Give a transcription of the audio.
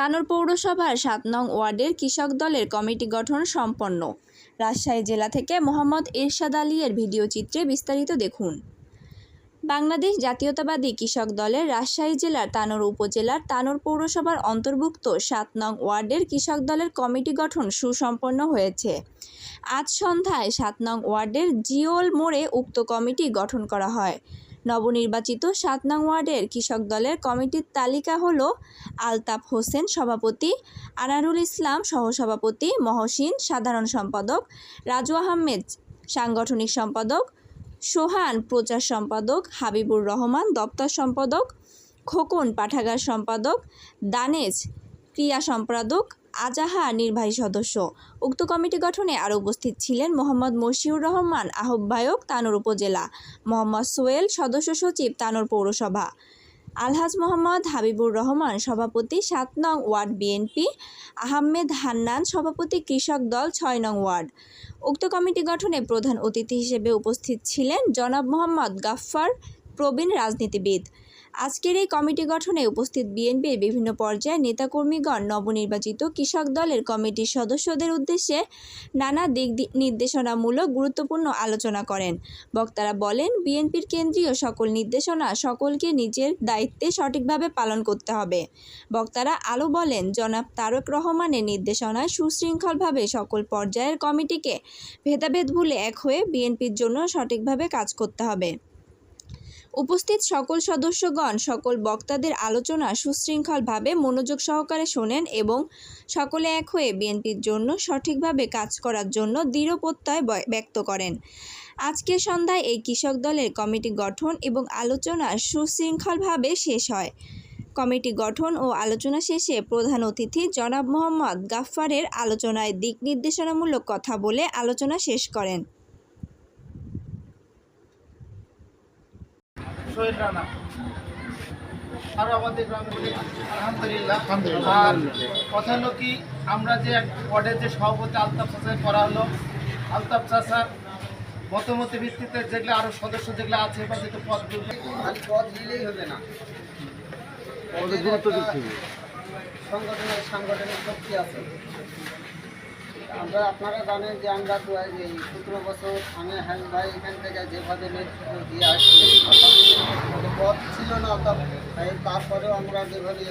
তানোর পৌরসভার সাত নং ওয়ার্ডের কৃষক দলের কমিটি গঠন সম্পন্ন। রাজশাহী জেলা থেকে মোহাম্মদ এরশাদ আলীর ভিডিও চিত্রে বিস্তারিত দেখুন। বাংলাদেশ জাতীয়তাবাদী কৃষক দলের রাজশাহী জেলার তানোর উপজেলার তানোর পৌরসভার অন্তর্ভুক্ত সাত নং ওয়ার্ডের কৃষক দলের কমিটি গঠন সুসম্পন্ন হয়েছে। আজ সন্ধ্যায় সাত নং ওয়ার্ডের জিওল মোড়ে উক্ত কমিটি গঠন করা হয়। নবনির্বাচিত সাত নং ওয়ার্ডের কৃষক দলের কমিটির তালিকা হল আলতাফ হোসেন সভাপতি, আনারুল ইসলাম সহসভাপতি, মহসিন সাধারণ সম্পাদক, রাজু আহমেদ সাংগঠনিক সম্পাদক, সোহান প্রচার সম্পাদক, হাবিবুর রহমান দপ্তর সম্পাদক, খোকন পাঠাগার সম্পাদক দানেজ ক্রিয়া সম্পাদক আজাহা নির্বাহী সদস্য। উক্ত কমিটি গঠনে আরও উপস্থিত ছিলেন মোহাম্মদ মশিউর রহমান, আহ্বায়ক তানোর উপজেলা, মোহাম্মদ সোয়েল সদস্য সচিব তানোর পৌরসভা, আলহাজ মোহাম্মদ হাবিবুর রহমান সভাপতি, সাত নং ওয়ার্ড বিএনপি, আহমেদ হান্নান সভাপতি, কৃষক দল, ছয় নং ওয়ার্ড। উক্ত কমিটি গঠনে প্রধান অতিথি হিসেবে উপস্থিত ছিলেন জনাব মোহাম্মদ গাফফার প্রবীণ রাজনীতিবিদ। আজকের এই কমিটি গঠনে উপস্থিত বিএনপির বিভিন্ন পর্যায়ের নেতাকর্মীগণ, নবনির্বাচিত কৃষক দলের কমিটির সদস্যদের উদ্দেশ্যে নানা দিক নির্দেশনামূলক গুরুত্বপূর্ণ আলোচনা করেন। বক্তারা বলেন, বিএনপির কেন্দ্রীয় সকল নির্দেশনা সকলকে নিজের দায়িত্বে সঠিকভাবে পালন করতে হবে। বক্তারা আলো বলেন, জনাব তারক রহমানের নির্দেশনায় সুশৃঙ্খলভাবে সকল পর্যায়ের কমিটিকে ভেদাভেদ ভুলে এক হয়ে বিএনপির জন্য সঠিকভাবে কাজ করতে হবে। উপস্থিত সকল সদস্যগণ, সকল বক্তাদের আলোচনা সুশৃঙ্খলভাবে মনোযোগ সহকারে শোনেন এবং সকলে এক হয়ে বিএনপির জন্য সঠিকভাবে কাজ করার জন্য দৃঢ় প্রত্যয় ব্যক্ত করেন। আজকের সন্ধ্যায় এই কৃষক দলের কমিটি গঠন এবং আলোচনা সুশৃঙ্খলভাবে শেষ হয়। কমিটি গঠন ও আলোচনা শেষে প্রধান অতিথি জনাব মোহাম্মদ গাফফারের আলোচনায় দিক নির্দেশনামূলক কথা বলে আলোচনা শেষ করেন। সোহেল রানা। আর আমাদের গ্রামে বলি আলহামদুলিল্লাহ। আর কথা হলো কি আমরা যে এক ওয়ার্ডের যে সভাপতি আলতাফ চাষা করা হলো আলতাফ চাষার মতামতের ভিত্তিতে যেগুলো আরও সদস্য যেগুলো আছে বা যেহেতু পদগুলো খালি পদ দিলেই হবে না। সংগঠনের সাংগঠনিক শক্তি আছে। আমরা আপনারা জানেন যে আমরা তো এই যে সতেরো বছর আমি হ্যান্ড ভাই এখান থেকে যেভাবে নেতৃত্ব দিয়ে আসছি কোনো পদ ছিল না তখন এই তারপরেও আমরা যেভাবে